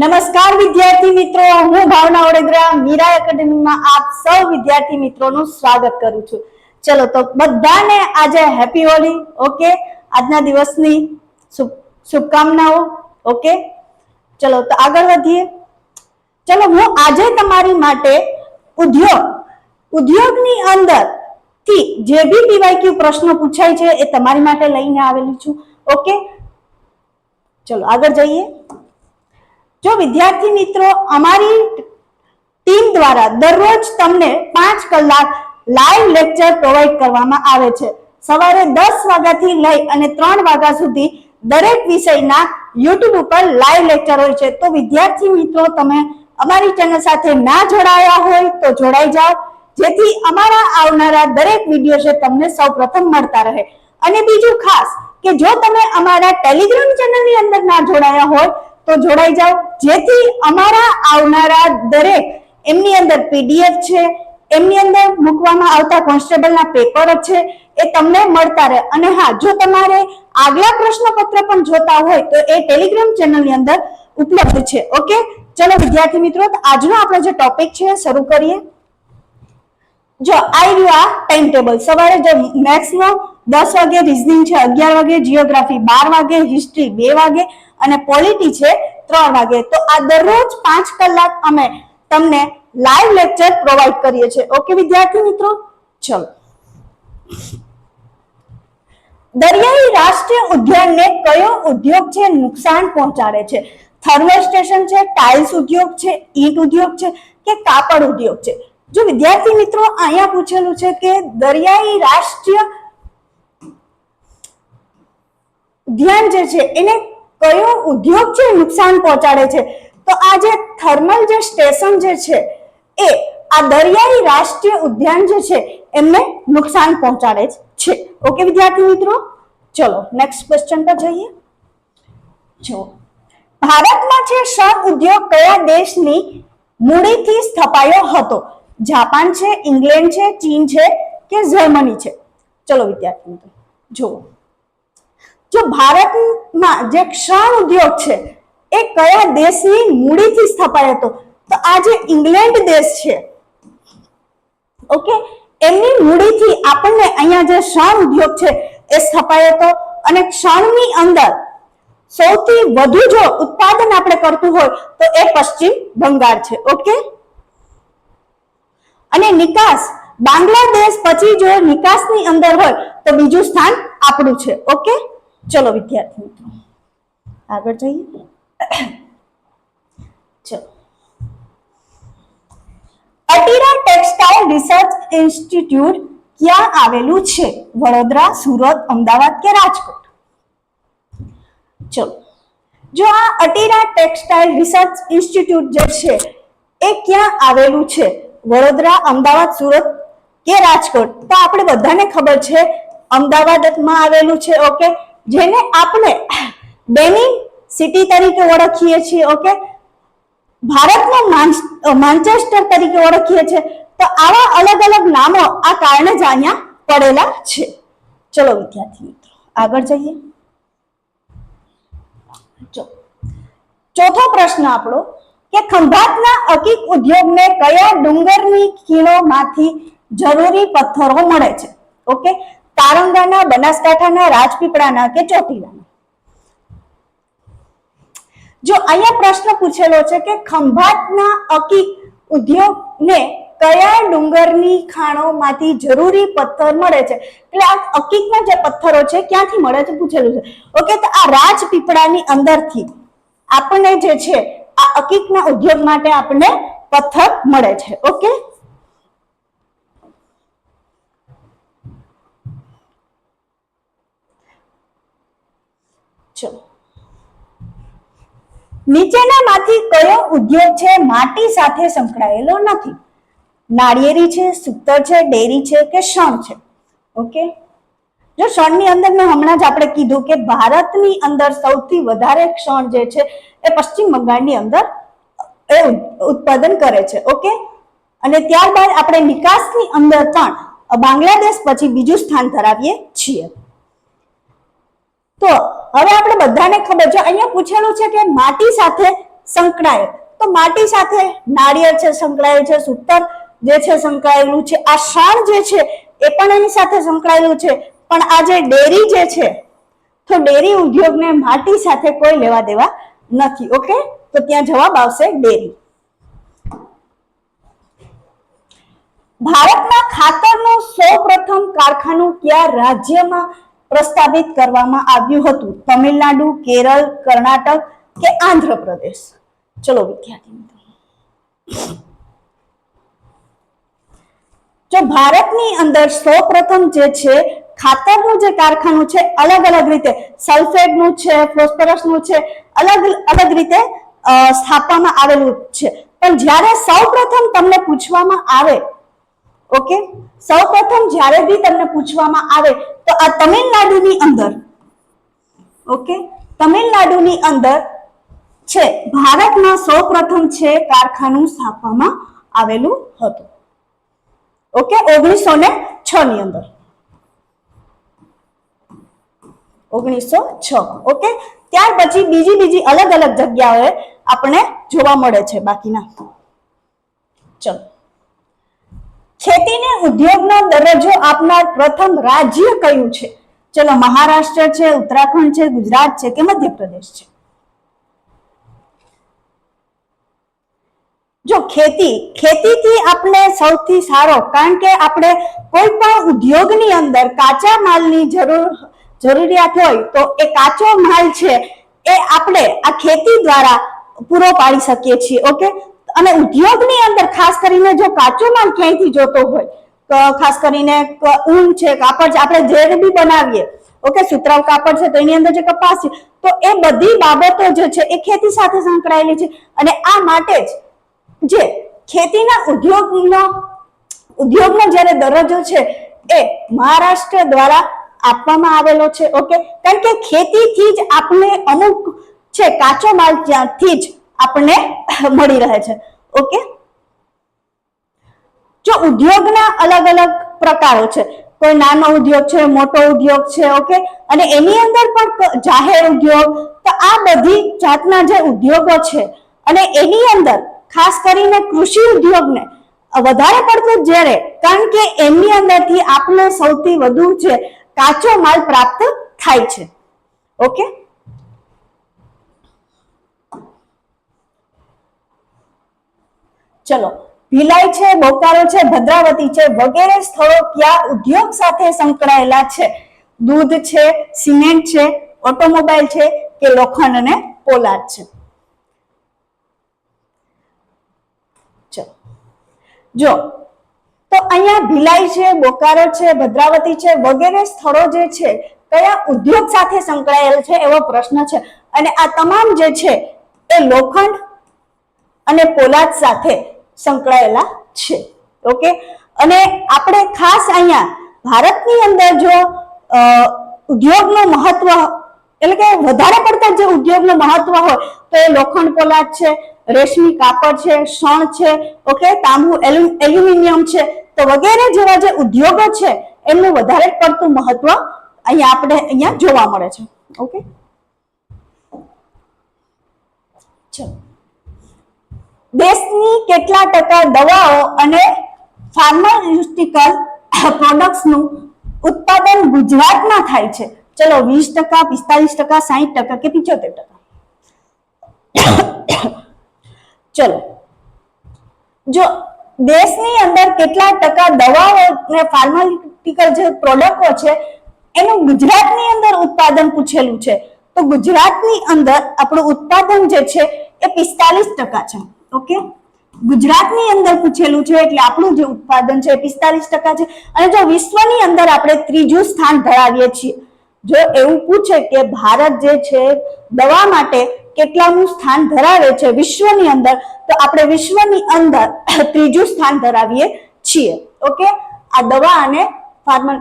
નમસ્કાર વિદ્યાર્થી મિત્રો, હું ભાવના ઓડેદરા મીરા એકેડેમીમાં આપ સૌ વિદ્યાર્થી મિત્રોનું સ્વાગત કરું છું. ચલો, તો બધાને આજે હેપી હોલી, ઓકે? આજના દિવસની શુભકામનાઓ, ઓકે? ચલો, તો આગળ વધીએ. ચલો, હું આજે તમારી માટે ઉદ્યોગ, ઉદ્યોગની અંદરથી જે બી પીવાયક્યુ પ્રશ્નો પૂછાય છે એ તમારી માટે લઈને આવેલી છું, ઓકે? ચલો, આગળ જઈએ. જો વિદ્યાર્થી મિત્રો, અમારી ટીમ દ્વારા દરરોજ તમને પાંચ કલાક લાઈવ લેક્ચર પ્રોવાઈડ કરવામાં આવે છે. સવારે દસ વાગ્યાથી લઈ અને ત્રણ વાગ્યા સુધી દરેક વિષયના યુટ્યુબ ઉપર લાઈવ લેક્ચર હોય છે. તો વિદ્યાર્થી મિત્રો, તમે અમારી ચેનલ સાથે ના જોડાયા હોય તો જોડાઈ જાઓ. જેથી અમારા આવનારા દરેક વીડિયો છે તમને સૌપ્રથમ મળતા રહે. અને બીજું ખાસ કે જો તમે અમારા ટેલિગ્રામ ચેનલની અંદર ના જોડાયા હોય, તો જોડાઈ જાઓ. જેથી અમારા આવનારા દરેક એમની અંદર પીડીએફ છે, એમની અંદર મૂકવામાં આવતા કોન્સ્ટેબલના પેપરો છે, એ તમને મળતા રહે. અને હા, જો તમારે આગલા પ્રશ્નપત્ર પણ જોતા હોય, તો એ ટેલિગ્રામ ચેનલની અંદર ઉપલબ્ધ છે. ઓકે? ચલો, વિદ્યાર્થી મિત્રો આજનો આપણો જે ટોપિક છે, શરૂ કરીએ. જો આઈ રહ્યું આ ટાઈમ ટેબલ સવારે જો મેથ્સ નો દસ વાગે રિઝનિંગ છે, અગિયાર વાગે જીઓગ્રાફી બાર વાગે હિસ્ટ્રી બે વાગે અને પોલિટી છે ત્રણ વાગે. તો આ દરરોજ પાંચ કલાક અમે તમને લાઈવ લેક્ચર પ્રોવાઈડ કરીએ છીએ. ઓકે વિદ્યાર્થી મિત્રો? ચલો. દરિયાઈ રાષ્ટ્રીય ઉદ્યાનને કયો ઉદ્યોગ છે નુકસાન પહોંચાડે છે? થર્મલ સ્ટેશન છે ટાઇલ્સ ઉદ્યોગ છે, ઈંટ ઉદ્યોગ છે કે કાપડ ઉદ્યોગ છે? જો વિદ્યાર્થી મિત્રો અહીંયા પૂછેલું છે કે દરિયાઈ રાષ્ટ્રીય ઉદ્યાન જે છે એને કયો ઉદ્યોગ છે નુકસાન પહોંચાડે છે? તો આ જે થર્મલ જે સ્ટેશન જે છે એ આ દરિયાઈ રાષ્ટ્રીય ઉદ્યાન જે છે એમને નુકસાન પહોંચાડે છે. ઓકે, વિદ્યાર્થી મિત્રો? ચલો નેક્સ્ટ ક્વેશ્ચન પર જઈએ. જો, ભારતમાં છે શ્રમ ઉદ્યોગ કયા દેશની મૂડીથી સ્થપાયો હતો? જાપાન છે, ઇંગ્લેન્ડ છે, ચીન છે કે જર્મની છે? ચલો, વિદ્યાર્થી મિત્રો, જુઓ. જો ભારતમાં જે ક્ષણ ઉદ્યોગ છે, એ કયા દેશની મૂડીથી સ્થપાયો હતો? તો આ જે ઇંગ્લેન્ડ દેશ છે, ઓકે? એમની મૂડીથી આપણને અહીંયા જે ક્ષણ ઉદ્યોગ છે, એ સ્થપાયો હતો. અને ક્ષણની અંદર સૌથી વધુ જો ઉત્પાદન આપણે કરતું હોય, તો એ પશ્ચિમ બંગાળ છે, ઓકે? અને નિકાસ, બાંગ્લાદેશ પછી જો નિકાસની અંદર હોય, તો બીજું સ્થાન આપણું છે, ઓકે? ચલો વિદ્યાર્થી મિત્રો, આગળ જઈએ. અટીરા ટેક્સટાઇલ રિસર્ચ ઇન્સ્ટિટ્યૂટ ક્યાં આવેલું છે? વડોદરા, સુરત, અમદાવાદ કે રાજકોટ? ચલો. જો આ અટીરા ટેક્સટાઇલ રિસર્ચ ઇન્સ્ટિટ્યૂટ જે છે, એ ક્યાં આવેલું છે? વડોદરા, અમદાવાદ, સુરત કે રાજકોટ? તો આપણે બધાને ખબર છે, અમદાવાદમાં આવેલું છે, ઓકે? જેને આપણે ડેનિંગ સિટી તરીકે ઓળખીએ છીએ ઓકે ભારતનો માન્ચેસ્ટર તરીકે ઓળખીએ છીએ. તો આવા અલગ અલગ નામો આ કારણે જ અહીંયા પડેલા છે. ચલો વિદ્યાર્થી મિત્રો, આગળ જઈએ. ચોથો પ્રશ્ન આપણો, કે ખંભાતના અકીક ઉદ્યોગને કયા ડુંગરની ખીણોમાંથી જરૂરી પથ્થરો મળે છે? ઓકે તારંગાના બનાસકાંઠાના રાજપીપળાના કે ચોટીલાના? જો અહીંયા પ્રશ્ન પૂછેલો છે કે ખંભાતના અકીક ઉદ્યોગને કયા ડુંગરની ખાણોમાંથી જરૂરી પથ્થર મળે છે? એટલે આ અકીકના જે પથ્થરો છે, ક્યાંથી મળે છે પૂછેલું છે? ઓકે, તો આ રાજપીપળાની અંદરથી આપણને જે છે, આ અકીકના ઉદ્યોગ માટે આપણને પથ્થર મળે છે. ઓકે ચલો નીચેનામાંથી કયો ઉદ્યોગ છે માટી સાથે સંકળાયેલો નથી? નાળિયેરી છે, સૂતર છે, ડેરી છે કે શણ છે? ઓકે? જો શણની અંદર મેં હમણાં જ આપણે કીધું કે ભારતની અંદર સૌથી વધારે ક્ષણ જે છે એ પશ્ચિમ બંગાળની અંદર, એ ઉત્પાદન કરે છે. ઓકે? અને ત્યારબાદ આપણે નિકાસની અંદર પણ, બાંગ્લાદેશ પછી બીજું સ્થાન ધરાવીએ છીએ. તો હવે આપણે બધાને ખબર છે, અહીંયા પૂછેલું છે કે માટી સાથે સંકળાયેલ. તો માટી સાથે નાળિયેર છે, સંકળાયેલ છે, સૂતર જે છે, સંકળાયેલું છે. આ શાણ જે છે, એ પણ એની સાથે સંકળાયેલું છે. પણ આ જે ડેરી જે છે, તો ડેરી ઉદ્યોગને માટી સાથે કોઈ લેવા દેવા નથી, ઓકે? તો ત્યાં જવાબ આવશે ડેરી. ભારતના ખાતરનું સૌપ્રથમ કારખાનું કયા રાજ્યમાં પ્રસ્થાપિત કરવામાં આવ્યું હતું. તમિલનાડુ, કેરળ, કર્ણાટક કે આંધ્રપ્રદેશ? ચલો વિદ્યાર્થી મિત્રો. જો ભારતની અંદર સૌપ્રથમ જે છે, ખાતરનું જે કારખાનું છે, અલગ અલગ રીતે સલ્ફેટનું છે, ફોસ્ફરસનું છે, અલગ અલગ રીતે સ્થાપવામાં આવેલું છે. પણ જ્યારે સૌપ્રથમ તમને પૂછવામાં આવે ઓકે? સૌપ્રથમ જ્યારે બી તમને પૂછવામાં આવે તો આ તમિલનાડુની અંદર, ઓકે? તમિલનાડુની અંદર છે, ભારતમાં સૌપ્રથમ છે કારખાનું સ્થાપવામાં આવેલું હતું. ઓકે? ઓગણીસો ને છ ની અંદર. ઓગણીસો છ. ઓકે? ત્યાર પછી બીજી બીજી અલગ અલગ જગ્યાઓએ આપણે જોવા મળે છે બાકીના. ચલો. ખેતીને ઉદ્યોગનો દરજ્જો આપનાર પ્રથમ રાજ્ય કયું છે? ચલો મહારાષ્ટ્ર છે, ઉત્તરાખંડ છે, ગુજરાત છે કે મધ્યપ્રદેશ છે? જો ખેતી, ખેતીથી આપણે સૌથી સારો, કારણ કે આપણે કોઈ પણ ઉદ્યોગની અંદર કાચા માલની જરૂર, જરૂરિયાત હોય તો એ કાચો માલ છે એ આપણે આ ખેતી દ્વારા પૂરો પાડી શકીએ છીએ, ઓકે? અને ઉદ્યોગની અંદર ખાસ કરીને જો કાચો માલ ક્યાંયથી જોતો હોય ખાસ કરીને ઊન છે, કાપડ છે, આપણે જે બી બનાવીએ, ઓકે, સુતરાઉ કાપડ છે, તો એની અંદર જે કપાસ છે, તો એ બધી બાબતો જે છે, એ ખેતી સાથે સંકળાયેલી છે. અને આ માટે જ જે ખેતીના ઉદ્યોગનો ઉદ્યોગનો જ્યારે દરજ્જો છે, એ મહારાષ્ટ્ર દ્વારા આપવામાં આવેલો છે, ઓકે? કારણ કે ખેતીથી જ આપણે અમુક છે, કાચો માલ ત્યાંથી જ આપણને મળી રહે છે. ઓકે? જો ઉદ્યોગના અલગ અલગ પ્રકારો છે, કોઈ નાનો ઉદ્યોગ છે, મોટો ઉદ્યોગ છે, ઓકે? અને એની અંદર પણ જાહેર ઉદ્યોગ, તો આ બધી જાતના જે ઉદ્યોગો છે, અને એની અંદર ખાસ કરીને કૃષિ ઉદ્યોગને વધારે પડતું જ્યારે, કારણ કે એમની અંદરથી આપણે સૌથી વધુ છે કાચો માલ પ્રાપ્ત થાય છે. ઓકે? ચલો, ભિલાઈ છે બોકારો છે, ભદ્રાવતી છે, વગેરે સ્થળો ક્યાં ઉદ્યોગ સાથે સંકળાયેલા છે? દૂધ છે, સિમેન્ટ છે, ઓટોમોબાઈલ છે કે લોખંડ અને પોલાદ છે? જો, તો અહીંયા ભિલાઈ છે, બોકારો છે, ભદ્રાવતી છે, વગેરે સ્થળો જે છે, કયા ઉદ્યોગ સાથે સંકળાયેલ છે એવો પ્રશ્ન છે? અને આ તમામ જે છે, એ લોખંડ અને પોલાદ સાથે સંકળાયેલા છે. ઓકે અને આપણે ખાસ અહીંયા ભારતની અંદર જો ઉદ્યોગનું મહત્વ, એટલે કે વધારે પડતા જે ઉદ્યોગનું મહત્વ હોય, તો એ લોખંડ પોલાદ છે, રેશમી કાપડ છે, શણ છે ઓકે તાંબુ એલ્યુ- એલ્યુમિનિયમ છે, તો વગેરે જેવા જે ઉદ્યોગો છે, એમનું વધારે પડતું મહત્વ અહીંયા આપણે અહીંયા જોવા મળે છે. ઓકે ચલો. દેશની કેટલા ટકા દવાઓ અને ફાર્માસ્યુટિકલ પ્રોડક્ટ્સનું ઉત્પાદન ગુજરાતમાં થાય છે? ચલો, વીસ ટકા, પિસ્તાલીસ ટકા, સાહીઠ ટકા કે પિચોતેર ટકા? ચલો. જો દેશની અંદર કેટલા ટકા દવાઓ અને ફાર્માસ્યુટિકલ જે પ્રોડક્ટો છે, એનું ગુજરાતની અંદર ઉત્પાદન પૂછેલું છે, તો ગુજરાતની અંદર આપણું ઉત્પાદન જે છે, એ પિસ્તાલીસ ટકા છે. ઓકે ગુજરાતની અંદર પૂછેલું છે, એટલે આપણું જે ઉત્પાદન છે પિસ્તાલીસ ટકા છે. અને જો વિશ્વની અંદર આપણે ત્રીજું સ્થાન ધરાવીએ છીએ, જો એવું પૂછે કે ભારત જે છે, દવા માટે કેટલામું સ્થાન ધરાવે છે વિશ્વની અંદર, તો આપણે વિશ્વની અંદર ત્રીજું સ્થાન ધરાવીએ છીએ. ઓકે આ દવા અને ફાર્મા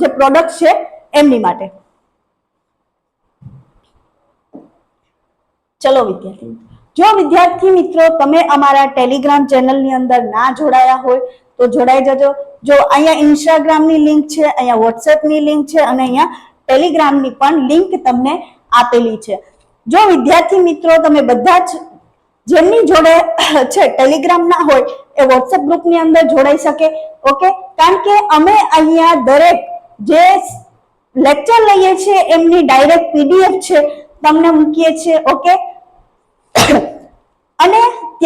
જે પ્રોડક્ટ છે, એમની માટે. ચલો વિદ્યાર્થી. જો વિદ્યાર્થી મિત્રો તમે અમારા ટેલિગ્રામ ચેનલની અંદર ના જોડાયા હોય, તો જોડાઈ જજો. જો અહીંયા ઇન્સ્ટાગ્રામની લિંક છે, અહીંયા વોટ્સએપની લિંક છે, અને અહીંયા ટેલિગ્રામની પણ લિંક તમને આપેલી છે. જો વિદ્યાર્થી મિત્રો તમે બધા જ જેમની જોડે છે ટેલિગ્રામ ના હોય, એ વોટ્સએપ ગ્રુપની અંદર જોડાઈ શકે. ઓકે કારણ કે અમે અહીંયા દરેક જે લેક્ચર લઈએ છીએ, એમની ડાયરેક્ટ પીડીએફ છે, તમને મૂકીએ છીએ. ઓકે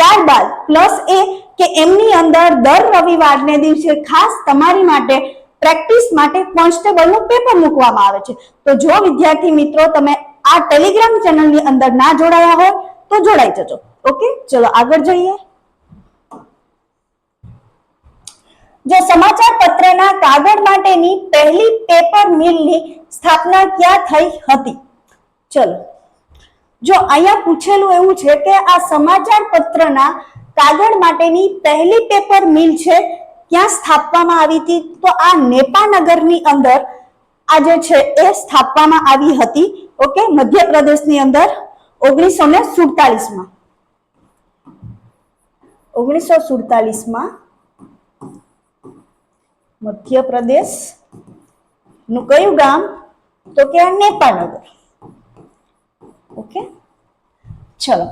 ત્યારબાદ પ્લસ એ કે એમની અંદર દર રવિવારને દિવસે ખાસ તમારી માટે પ્રેક્ટિસ માટે કોન્સ્ટેબલનું પેપર મૂકવામાં આવે છે. તો જો વિદ્યાર્થી મિત્રો તમે આ ટેલિગ્રામ ચેનલની અંદર ના જોડાયા હોય તો જોડાઈ જજો. ઓકે ચલો આગળ જઈએ. જો સમાચાર પત્રના કાગળ માટેની પહેલી પેપર મિલની સ્થાપના ક્યાં થઈ હતી? ચલો. જો અહીંયા પૂછેલું એવું છે કે આ સમાચાર પત્રના કાગળ માટેની પહેલી પેપર મિલ છે, ક્યાં સ્થાપવામાં આવી હતી? તો આ નેપાનગરની અંદર આ જે છે એ સ્થાપવામાં આવી હતી, ઓકે? મધ્યપ્રદેશની અંદર ઓગણીસો ને સુડતાલીસમાં. ઓગણીસો સુડતાલીસમાં મધ્યપ્રદેશનું કયું ગામ? તો કે નેપાનગર. ઓકે? ચલો.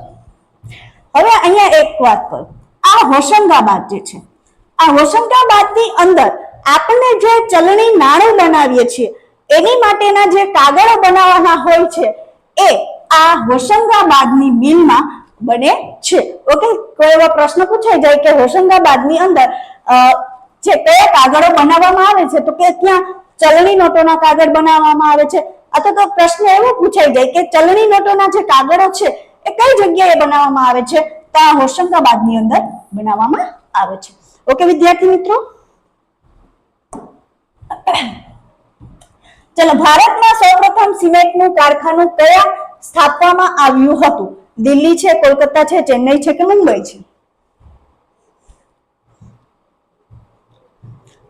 હવે અહીંયા એક વાત કરું. આ હોશંગાબાદ જે છે, આ હોશંગાબાદની અંદર આપણે જે ચલણી નાણું બનાવીએ છીએ, એની માટેના જે કાગળો બનાવવાના હોય છે, એ આ હોશંગાબાદની મિલમાં બને છે. ઓકે? કોઈ એવો પ્રશ્ન પૂછાઈ જાય કે હોશંગાબાદની અંદર જે કયા કાગળો બનાવવામાં આવે છે, તો કે ત્યાં ચલણી નોટોના કાગળ બનાવવામાં આવે છે અથવા તો પ્રશ્ન એવો પૂછાઈ જાય કે ચલણી નોટોના જે કાગળો છે, એ કઈ જગ્યાએ બનાવવામાં આવે છે? તો આ હોશંગાબાદની અંદર બનાવવામાં આવે છે. ઓકે, વિદ્યાર્થી મિત્રો? ચલો, ભારતમાં સૌપ્રથમ સિમેન્ટનું કારખાનું કયા સ્થાપવામાં આવ્યું હતું? દિલ્હી છે, કોલકાતા છે, ચેન્નઈ છે કે મુંબઈ છે?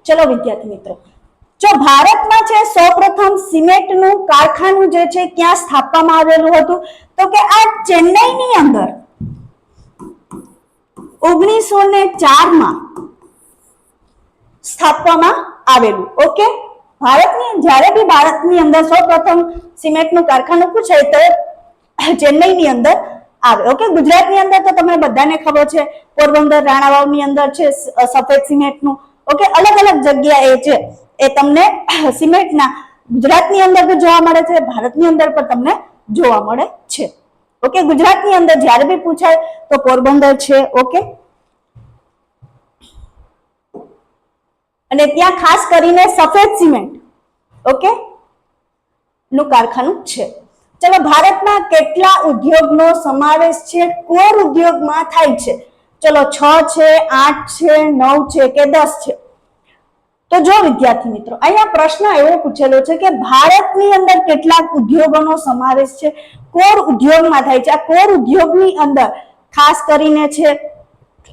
ચલો, વિદ્યાર્થી મિત્રો જો ભારતમાં છે, સૌપ્રથમ સિમેન્ટનું કારખાનું જે છે, ક્યાં સ્થાપવામાં આવેલું હતું? તો કે આ ચેન્નઈની અંદર. ઓગણીસો ને ચારમાં સ્થાપવામાં આવેલું. ઓકે? ભારતની, જ્યારે બી ભારતની અંદર સૌપ્રથમ સિમેન્ટનું કારખાનું પૂછાય તો ચેન્નઈની અંદર આવે. ઓકે? ગુજરાતની અંદર તો તમને બધાને ખબર છે, પોરબંદર રાણાવાવની અંદર છે સફેદ સિમેન્ટનું. ઓકે? અલગ અલગ જગ્યાએ છે. એ તમને સિમેન્ટના ગુજરાતની અંદર તો જોવા મળે છે, ભારતની અંદર પણ તમને જોવા મળે છે. ઓકે ગુજરાતની અંદર જ્યારે બી પૂછાય તો પોરબંદર છે ઓકે અને ત્યાં ખાસ કરીને સફેદ સિમેન્ટ ઓકે નું કારખાનું છે. ચલો, ભારતમાં કેટલા ઉદ્યોગનો સમાવેશ છે, કોર ઉદ્યોગમાં થાય છે? ચલો, છ છે, આઠ છે, નવ છે કે દસ છે? તો જો વિદ્યાર્થી મિત્રો, અહીંયા પ્રશ્ન એવો પૂછેલો છે કે ભારતની અંદર કેટલાક ઉદ્યોગોનો સમાવેશ છે? કોર ઉદ્યોગમાં થાય છે. આ કોર ઉદ્યોગની અંદર ખાસ કરીને છે,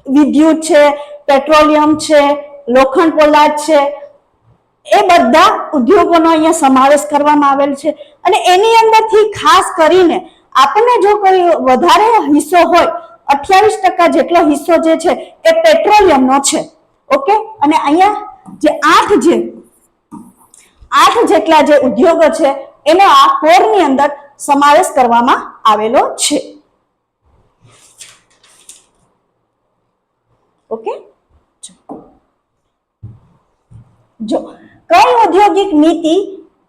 વિદ્યુત છે, પેટ્રોલિયમ છે, લોખંડ પોલાદ છે, એ બધા ઉદ્યોગોનો અહીંયા સમાવેશ કરવામાં આવેલ છે. અને એની અંદરથી ખાસ કરીને આપણને જો કોઈ વધારે હિસ્સો હોય, અઠ્યાવીસ ટકા જેટલો હિસ્સો જે છે, એ પેટ્રોલિયમનો છે. ઓકે? અને અહીંયા જે આઠ જે, આઠ જેટલા જે ઉદ્યોગો છે, એનો આ કોરની અંદર સમાવેશ કરવામાં આવેલો છે. ઓકે? જો, કઈ ઔદ્યોગિક નીતિ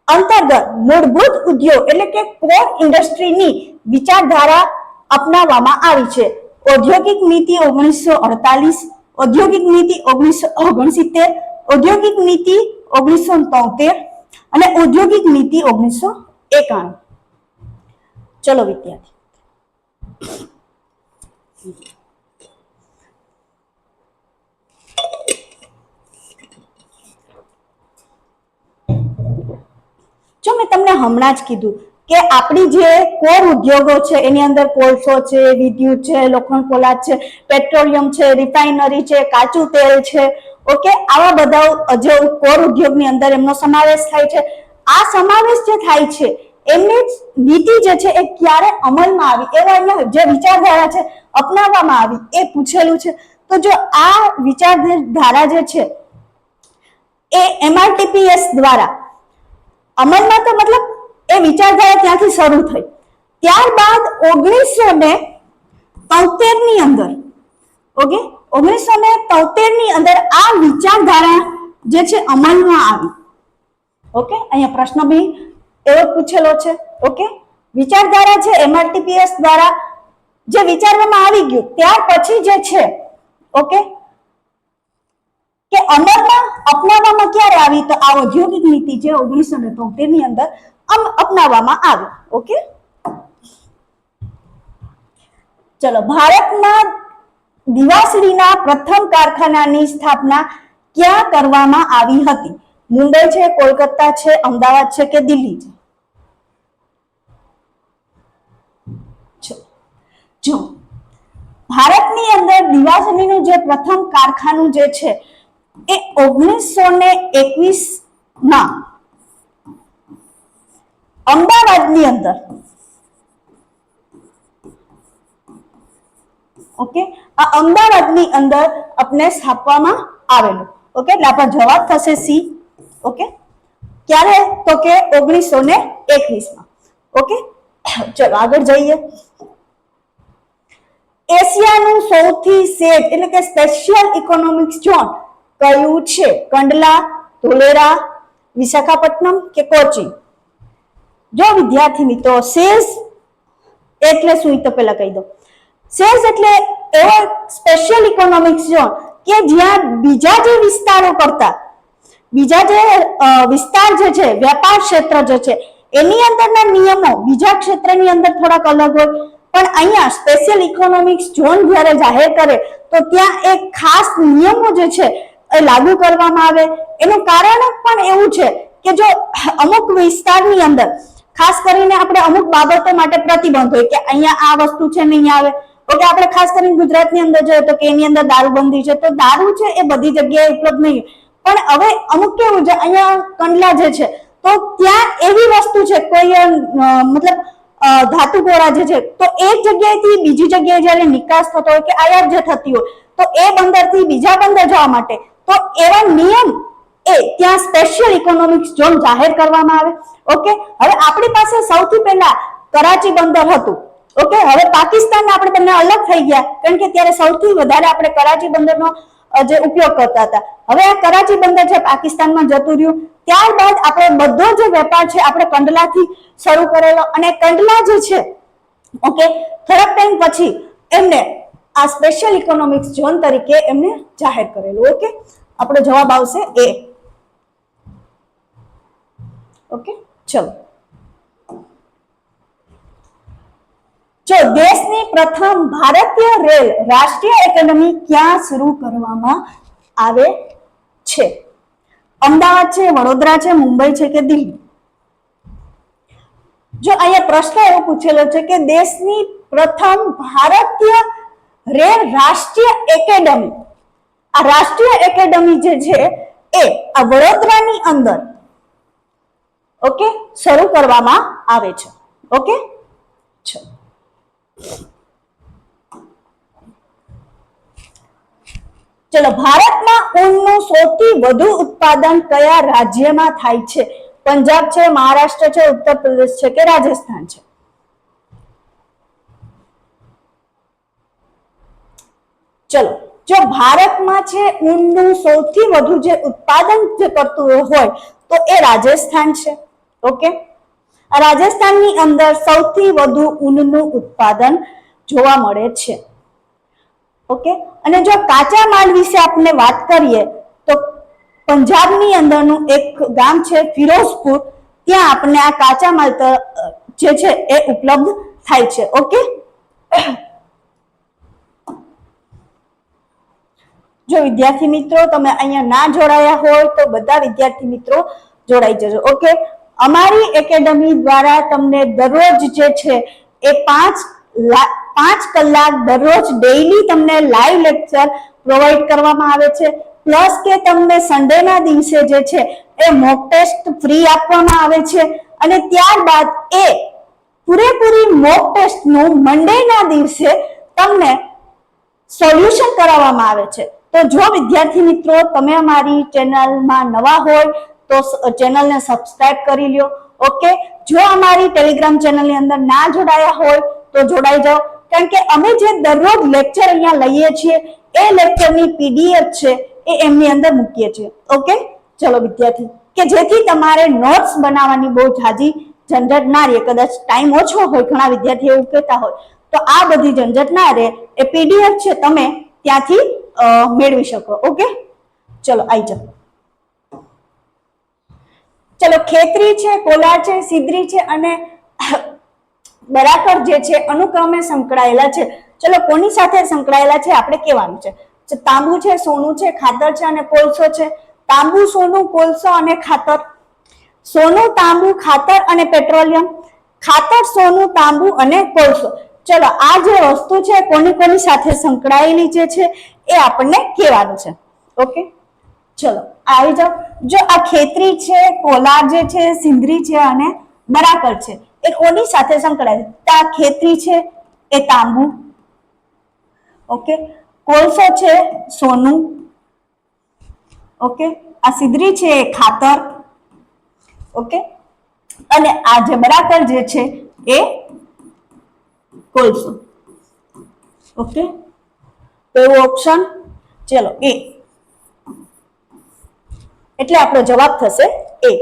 અંતર્ગત મૂળભૂત ઉદ્યોગ એટલે કે કોર ઇન્ડસ્ટ્રીની વિચારધારા અપનાવવામાં આવી છે? ઔદ્યોગિક નીતિ ઓગણીસો અડતાલીસ, ઔદ્યોગિક નીતિ ઓગણીસો ઓગણસિત્તેર ઔદ્યોગિક નીતિ ઓગણીસો તોતેર અને ઔદ્યોગિક નીતિ ઓગણીસો એકાણું. ચલો વિદ્યાર્થી. જો મેં તમને હમણાં જ કીધું કે આપણી જે કોર ઉદ્યોગો છે, એની અંદર કોલસો છે, વિદ્યુત છે, લોખંડ પોલાદ છે, પેટ્રોલિયમ છે, રિફાઇનરી છે, કાચું તેલ છે ઓકે આવા બધા જે કોર ઉદ્યોગની અંદર એમનો સમાવેશ થાય છે. આ સમાવેશ જે થાય છે, એમની નીતિ જે છે એ ક્યારે અમલમાં આવી? એવા અહીંયા જે વિચારધારા છે અપનાવવામાં આવી એ પૂછેલું છે. તો જો આ વિચારધારા જે છે એ એમઆરટીપીએસ દ્વારા અમલમાં તો મતલબ એ વિચારધારા ત્યાંથી શરૂ થઈ. ત્યારબાદ ઓગણીસો ને તોતેરની અંદર ઓકે ઓગણીસો ને તોતેરની અંદર આ વિચારધારા જે છે અમલમાં આવી. ઓકે? અહીંયા પ્રશ્ન બી એવો પૂછેલો છે. ઓકે? વિચારધારા છે એમઆરટીપીએસ દ્વારા જે વિચારવામાં આવી ગયું, ત્યાર પછી જે છે, ઓકે? કે અમલમાં અપનાવવામાં ક્યારે આવી? તો આ ઔદ્યોગિક નીતિ જે ઓગણીસો ને તોતેરની અંદર અપનાવવામાં આવી. ઓકે? ચલો, ભારતમાં દિવાસળીના પ્રથમ કારખાનાની સ્થાપના ક્યાં કરવામાં આવી હતી મુંબઈ છે, કોલકાતા છે, અમદાવાદ છે કે દિલ્હી છે. જો ભારતની અંદર દિવાસળીનું જે પ્રથમ કારખાનું જે છે, એ ઓગણીસો ને એકવીસમાં અમદાવાદની અંદર ઓકે આ અમદાવાદની અંદર આપને સ્થાપવામાં આવેલું. ઓકે એટલે આપણો જવાબ થશે સી. ઓકે ક્યારે? તો કે ઓગણીસો ને એકવીસમાં ઓકે ચલો, આગળ જઈએ. એશિયાનું સૌથી સેફ એટલે કે સ્પેશિયલ ઇકોનોમિક ઝોન કયું છે? કંડલા, ધોલેરા, વિશાખાપટ્ટનમ કે કોચી? જો વિદ્યાર્થી મિત્રો સેઝ એટલે શું? ઈ તો પેલા કહી દો સેઝ એટલે એવો સ્પેશિયલ ઇકોનોમિક ઝોન કે જ્યાં બીજા જે વિસ્તારો કરતા, બીજા જે વિસ્તાર જે છે, વેપાર ક્ષેત્ર જે છે, એની અંદરના નિયમો બીજા ક્ષેત્રની અંદર થોડાક અલગ હોય. પણ અહીંયા સ્પેશિયલ ઇકોનોમિક ઝોન જ્યારે જાહેર કરે, તો ત્યાં એક ખાસ નિયમો જે છે, એ લાગુ કરવામાં આવે. એનું કારણ પણ એવું છે કે જો અમુક વિસ્તારની અંદર, ખાસ કરીને આપણે અમુક બાબતો માટે પ્રતિબંધ હોય કે અહીંયા આ વસ્તુ છે નહીં આવે. ઓકે, આપણે ખાસ કરીને ગુજરાતની અંદર જોઈએ તો કે એની અંદર દારૂબંધી છે, તો દારૂ છે એ બધી જગ્યાએ ઉપલબ્ધ નહીં. પણ હવે અમુક કેવું છે, અહીંયા કંડલા જે છે, તો ત્યાં એવી વસ્તુ છે, કોઈ મતલબ ધાતુ ગોળા જે છે, તો એક જગ્યાએથી બીજી જગ્યાએ જ્યારે નિકાસ થતો હોય કે આયાત જે થતી હોય, તો એ બંદરથી બીજા બંદર જવા માટે, તો એવા નિયમ એ ત્યાં સ્પેશિયલ ઇકોનોમિક ઝોન જાહેર કરવામાં આવે. ઓકે, હવે આપણી પાસે સૌથી પહેલા કરાચી બંદર હતું. ઓકે હવે પાકિસ્તાન આપણે તમને અલગ થઈ ગયા, કારણ કે ત્યારે સૌથી વધારે આપણે કરાચી બંદરનો જે ઉપયોગ કરતા હતા. હવે આ કરાચી બંદર છે પાકિસ્તાનમાં જતું રહ્યું, ત્યારબાદ આપણે બધો જે વેપાર છે, આપણે કંડલાથી શરૂ કરેલો અને કંડલા જે છે ઓકે થોડાક ટાઈમ પછી એમને આ સ્પેશિયલ ઇકોનોમિક્સ ઝોન તરીકે એમને જાહેર કરેલું ઓકે આપણો જવાબ આવશે એ ઓકે ચલો. જો દેશની પ્રથમ ભારતીય રેલ રાષ્ટ્રીય એકેડમી ક્યાં શરૂ કરવામાં આવે છે? અમદાવાદ છે, વડોદરા છે, મુંબઈ છે કે દિલ્હી? જો અહીંયા પ્રશ્ન એવો પૂછેલો છે કે દેશની પ્રથમ ભારતીય રેલ રાષ્ટ્રીય એકેડમી, આ રાષ્ટ્રીય એકેડમી જે છે એ આ વડોદરાની અંદર, ઓકે, શરૂ કરવામાં આવે છે. ઓકે? ચલો ચલો, ભારતમાં ઊનનું સૌથી વધુ ઉત્પાદન કયા રાજ્યમાં થાય છે? પંજાબ છે, મહારાષ્ટ્ર છે ઉત્તર પ્રદેશ છે કે રાજસ્થાન છે? ચલો, જો ભારતમાં છે ઊનનું સૌથી વધુ જે ઉત્પાદન જે કરતું હોય તો એ રાજસ્થાન છે. ઓકે? રાજસ્થાનની અંદર સૌથી વધુ ઊનનું ઉત્પાદન જોવા મળે છે. ઓકે? અને જો કાચા માલ વિશે આપણે વાત કરીએ, તો પંજાબની અંદરનું એક ગામ છે ફિરોઝપુર, ત્યાં આપણે આ કાચા માલ જે છે એ ઉપલબ્ધ થાય છે. ઓકે? જો વિદ્યાર્થી મિત્રો, તમે અહીંયા ના જોડાયા હોય, તો બધા વિદ્યાર્થી મિત્રો જોડાઈ જજો. ઓકે? અમારી એકેડમી દ્વારા તમને દરરોજ જે છે, એ પાંચ પાંચ કલાક દરરોજ ડેઈલી તમને લાઈવ લેક્ચર પ્રોવાઈડ કરવામાં આવે છે. પ્લસ કે તમને સન્ડેના દિવસે જે છે, એ મોક ટેસ્ટ ફ્રી આપવામાં આવે છે. અને ત્યારબાદ એ પૂરેપૂરી મોક ટેસ્ટનું મંડેના દિવસે તમને સોલ્યુશન કરાવવામાં આવે છે. તો જો વિદ્યાર્થી મિત્રો, તમે અમારી ચેનલમાં નવા હોય તો ચેનલને સબસ્ક્રાઇબ કરી લ્યો ઓકે જો અમારી ટેલિગ્રામ ચેનલની અંદર ના જોડાયા હોય, તો જોડાઈ જાઓ. કારણ કે અમે જે દરરોજ લેક્ચર અહીંયા લઈએ છીએ, એ લેક્ચરની પીડીએફ છે, એ એમની અંદર મૂકીએ છીએ ઓકે ચલો વિદ્યાર્થી, કે જેથી તમારે નોટ્સ બનાવવાની બહુ જાજી ઝંઝટ ના રહે. કદાચ ટાઈમ ઓછો હોય, ઘણા વિદ્યાર્થીઓ એવું કહેતા હોય. તો આ બધી ઝંઝટ ના રહે. એ પીડીએફ છે, તમે ત્યાંથી મેળવી શકો ઓકે ચલો આવી જાઓ. ચલો, ખેતરી છે, કોલાર છે, સિદ્રી છે અને બરાકર જે છે, અનુક્રમે સંકળાયેલા છે. ચલો, કોની સાથે સંકળાયેલા છે, આપણે કહેવાનું છે. તાંબુ છે, સોનું છે, ખાતર છે અને કોલસો છે. તાંબુ, સોનું, કોલસો અને ખાતર. સોનું, તાંબુ, ખાતર અને પેટ્રોલિયમ. ખાતર, સોનું, તાંબુ અને કોલસો. ચલો, આ જે વસ્તુ છે, કોની કોની સાથે સંકળાયેલી જે છે, એ આપણને કહેવાનું છે. ઓકે? ચલો, આવી જાઓ. જો આ ખેતરી છે, કોલાર જે છે, સિંદરી છે અને બરાકર છે, એ કોની સાથે સંકળાય આ ખેતરી છે, એ તાંબુ. ઓકે? કોલસો છે, સોનું. ઓકે? આ સિંધરી છે, એ ખાતર. ઓકે? અને આ જે બરાકર જે છે, એ કોલસો. ઓકે? તો ઓપ્શન ચલો, એ. એટલે આપણો જવાબ થશે એ.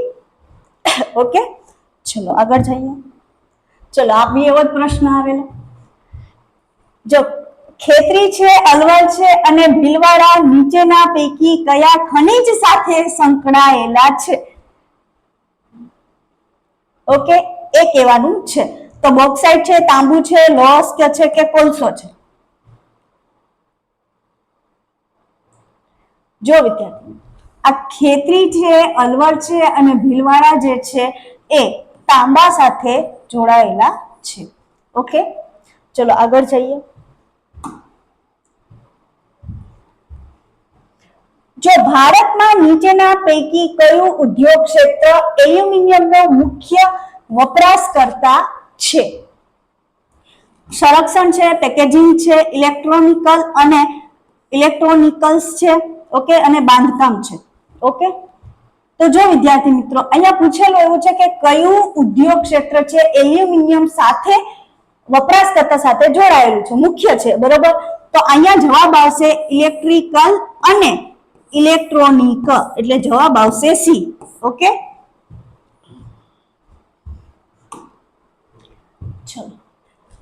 ઓકે? ચલો, આગળ જઈએ. ચલો, આ બી એવો જ પ્રશ્ન આવેલો. જો, ખેતરી છે અલવર છે અને ભીલવાડા નીચેના પૈકી કયા ખનિજ સાથે સંકળાયેલા છે? ઓકે, એ કહેવાનું છે. તો બોક્સાઇટ છે, તાંબુ છે, લોસ કે છે કે કોલસો છે? જો, વિદ્યાર્થી. આ ખેતરી છે અલવર છે અને ભીલવાડા જે છે એ તાંબા સાથે જોડાયેલા છે. ઓકે ચલો, આગળ જઈએ. જો ભારતમાં નીચેના પૈકી કયું ઉદ્યોગ ક્ષેત્ર એલ્યુમિનિયમનો મુખ્ય વપરાશકર્તા છે? સંરક્ષણ છે, પેકેજિંગ છે, ઇલેક્ટ્રોનિકલ અને ઇલેક્ટ્રોનિકલ્સ છે ઓકે અને બાંધકામ છે. ઓકે? તો જો વિદ્યાર્થી મિત્રો, અહીંયા પૂછેલું એવું છે કે કયું ઉદ્યોગ ક્ષેત્ર છે એલ્યુમિનિયમ સાથે વપરાશકર્તા સાથે જોડાયેલું છે? મુખ્ય છે, બરોબર? તો અહીંયા જવાબ આવશે ઇલેક્ટ્રિકલ અને ઇલેક્ટ્રોનિક, એટલે જવાબ આવશે સી, ઓકે?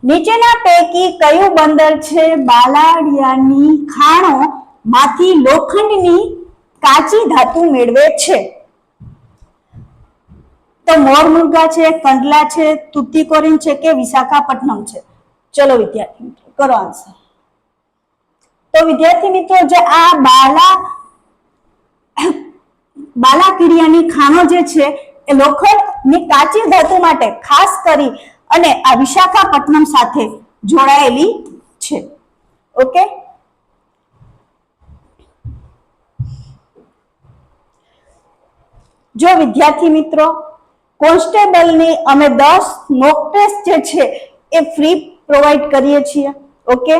નીચેના પૈકી કયું બંદર છે? બાલાડિયાની ખાણો માંથી લોખંડની કાચી ધાતુ મેળવે છે. તો મોરમુરગા છે, કંડલા છે, તુતિકોરિન છે કે વિશાખાપટ્ટનમ છે? ચલો વિદ્યાર્થી મિત્રો, કરો આન્સર તો વિદ્યાર્થી મિત્રો, જે આ બાલા, બાલાકીડિયાની ખાણો જે છે, એ લોખંડની કાચી ધાતુ માટે ખાસ કરી અને આ વિશાખાપટ્ટનમ સાથે જોડાયેલી છે. ઓકે? જો વિદ્યાર્થી મિત્રો, કોન્સ્ટેબલની અમે દસ મોક ટેસ્ટ જે છે એ ફ્રી પ્રોવાઈડ કરીએ છીએ. ઓકે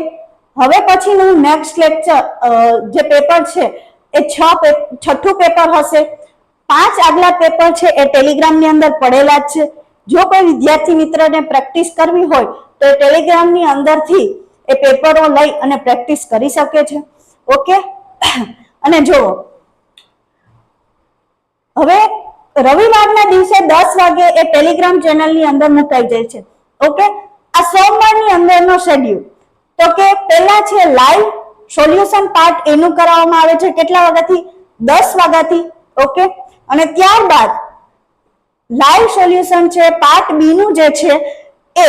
હવે પછીનું નેક્સ્ટ લેક્ચર જે પેપર છે, એ છ છઠ્ઠું પેપર હશે. પાંચ આગલા પેપર છે એ ટેલિગ્રામની અંદર પડેલા જ છે. જો કોઈ વિદ્યાર્થી મિત્રને પ્રેક્ટિસ કરવી હોય, તો એ ટેલિગ્રામની અંદરથી એ પેપરો લઈ અને પ્રેક્ટિસ કરી શકે છે. ઓકે અને જુઓ હવે રવિવારના દિવસે દસ વાગે એ ટેલિગ્રામ ચેનલની અંદર મુકાઈ જાય છે. ઓકે આ સોમવારની અંદરનો શેડ્યુલ તો કે પહેલા છે લાઈવ સોલ્યુશન પાર્ટ એનું કરાવવામાં આવે છે કેટલા વાગ્યાથી? દસ વાગ્યાથી. ઓકે અને ત્યારબાદ લાઈવ સોલ્યુશન છે પાર્ટ બી નું જે છે એ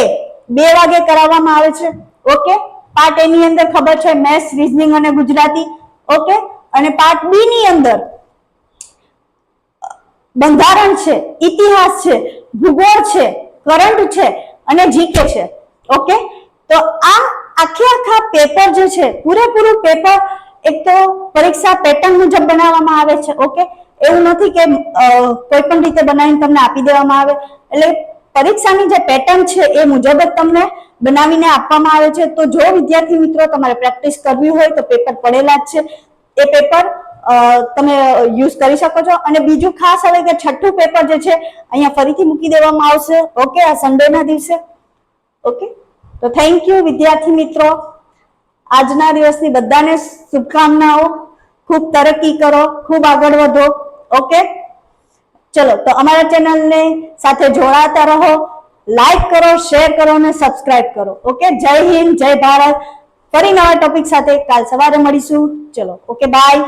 બે વાગે કરાવવામાં આવે છે. ઓકે પાર્ટ એની અંદર ખબર છે મેથ્સ રીઝનિંગ અને ગુજરાતી. ઓકે અને પાર્ટ બી ની અંદર બંધારણ છે, ઇતિહાસ છે, ભૂગોળ છે, કરંટ છે અને જીકે છે. ઓકે તો આ આખે આખા પેપર જે છે, પૂરેપૂરું પેપર એક તો પરીક્ષા પેટર્ન મુજબ બનાવવામાં આવે છે ઓકે એવું નથી કે કોઈ પણ રીતે બનાવીને તમને આપી દેવામાં આવે. એટલે પરીક્ષાની જે પેટર્ન છે એ મુજબ જ તમને બનાવીને આપવામાં આવે છે. તો જો વિદ્યાર્થી મિત્રો તમારે પ્રેક્ટિસ કરવી હોય તો પેપર પડેલા જ છે. એ પેપર તમે યુઝ કરી શકો છો. અને બીજું ખાસ હવે કે છઠ્ઠું પેપર જે છે, અહીંયા ફરીથી મૂકી દેવામાં આવશે. ઓકે આ સન્ડેના દિવસે. ઓકે તો થેન્ક યુ વિદ્યાર્થી મિત્રો. આજના દિવસની બધાને શુભકામનાઓ. ખૂબ તરક્કી કરો. ખૂબ આગળ વધો. ઓકે ચલો, તો અમારા ચેનલને સાથે જોડાતા રહો. લાઈક કરો શેર કરો અને સબસ્ક્રાઇબ કરો. ઓકે જય હિન્દ, જય ભારત. ફરી નવા ટોપિક સાથે કાલ સવારે મળીશું. ચલો ઓકે બાય